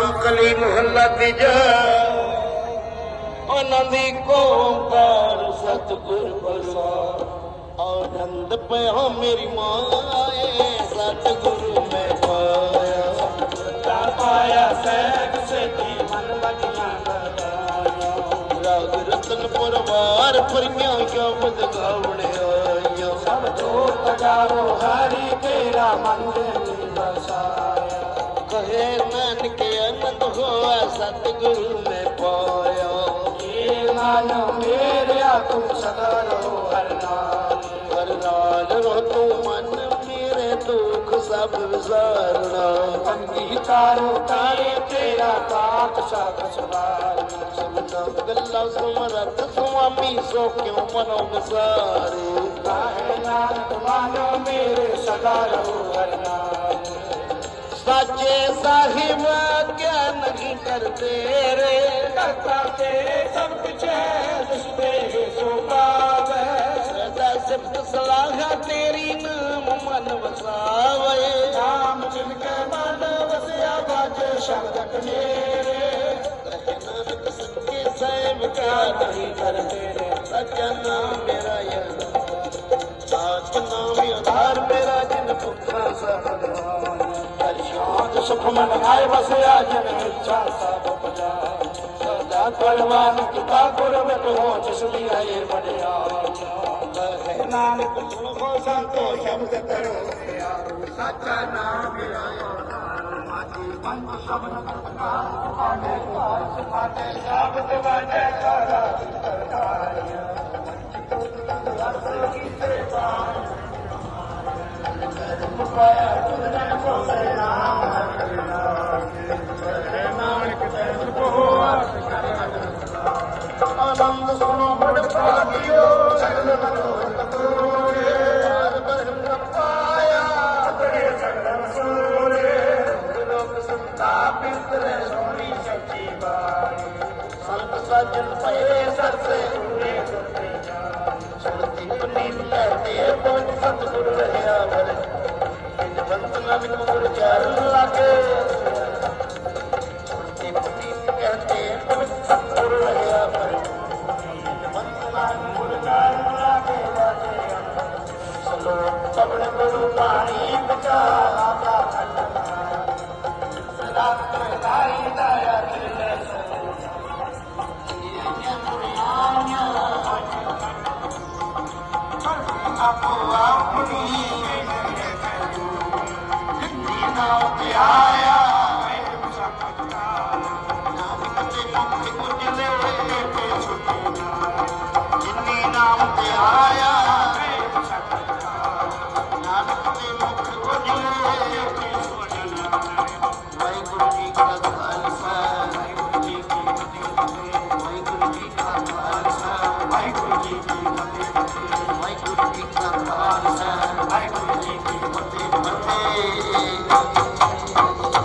ਰਾਮ ਕਲੀ ਮੁਹੱਲਾ ਤੀਜਾ। ਆਨੰਦੀ ਕੋਕਾਰ ਸਤਿਗੁਰ ਪ੍ਰਸਾਦ ਆਨੰਦ ਪਿਆ ਮੇਰੀ ਮਾਏ ਸਤਿਗੁਰੂ ਮੈਂ ਪਾਇਆ। ਤਾ ਪਾਇਆ ਸੈਕ ਸੇਤੀ ਮਨ ਲਗੀਆਂ ਬਦਾਇਆ ਰਾਗ ਰਤਨ ਪਰਵਾਰ ਪਰੀਆਂ ਸ਼ਬਦ ਗਾਵਣ ਆਈਆਂ। ਸਭ ਜੋਤ ਜਾਵੋ ਹਰੀ ਤੇਰਾ ਮੰਦਿਰ ਬਸਾਇਆ ਕਹੇ ਨਾਨਕ ستگرو ۾ پيو. معنيٰ تون سڳارو هر نه تون من ميري زرت گلر پي سو ڪنوم ساري منو ميري سڳارو هر ਸਾਚੇ ਸਾਹਿਬ ਕਿਆ ਨਹੀਂ ਕਰਦੇ ਰੇ? ਕਰਤਾ ਤੇ ਸਭ ਕੁਛ ਹੈ ਜਿਸ ਤੇ ਸੋ ਪਾਵੈ ਸਦਾ ਸਿਫਤ ਸਲਾਹ ਤੇਰੀ ਨਾਮ ਮਨ ਵਸਾਵੇ। ਨਾਮ ਜਿਨ ਕੇ ਮਨ ਵਸਿਆ ਬਾਜੇ ਸ਼ਬਦ ਕਨੇਰੇ। ਸੱਚੇ ਸਾਹਿਬ ਕਿਆ ਨਹੀਂ ਕਰਦੇ ਰੇ? ਸੱਚਾ ਨਾਮ ਮੇਰਾ ਯਾਰ ਸਾਚ ਨਾਮ ਆਧਾਰ ਮੇਰਾ ਜਿਨ ਭੁੱਖਾ ਸਭ ਹਰ ਸ਼ਾਂਤ ਸੁਖ ਮਨ ਆਏ ਵਸਿਆ, ਜਨ ਇੱਛਾ ਸਭ ਪਜਾ ਸਦਾ ਪਰਵਾਨ ਕੀਤਾ ਗੁਰਮਤਿ ਹੋ ਜਿਸ ਦੀ ਆਏ ਵਡਿਆ। ਕਹੇ ਨਾਨਕ ਸੁਣੋ ਸੰਤੋ ਸ਼ਬਦ ਕਰੋ ਸਾਚਾ ਨਾਮ ਮੇਰਾ ਮਾਜੀ ਪੰਜ ਸ਼ਬਦ ਕਰਤਾ ਪਾਣੇ ਪਾਸ ਪਾਣੇ ਸ਼ਬਦ ਵਾਜੇ ਕਰਾ ਕਰਤਾਰਿਆ ਰਸ ਕੀਤੇ ਆਨੰਦ ਸੁਣੋ ਬੜ ਭਾਗਿਓ। ਸਗਲ ਮਨੋਰਥ ਪੂਰੇ ਹਰ ਬ੍ਰਹਮ ਪਾਇਆ ਤੇਰੇ ਸਗਲ ਸੂਰੇ ਲੋਕ ਸੰਤਾਪਿਤ ਰਹਿ ਸੋਹਣੀ ਸੱਚੀ ਬਾਣੀ ਸੰਤ ਸਾਜਨ ਭਏ ਸਰਸੇ ਪੂਰੇ ਗੁਰਤੇ ਜਾ ਸੁਰਤੀ ਪੁਨੀਤ ਲੈਤੇ ਪਹੁੰਚ ਸਤਿਗੁਰ। I'm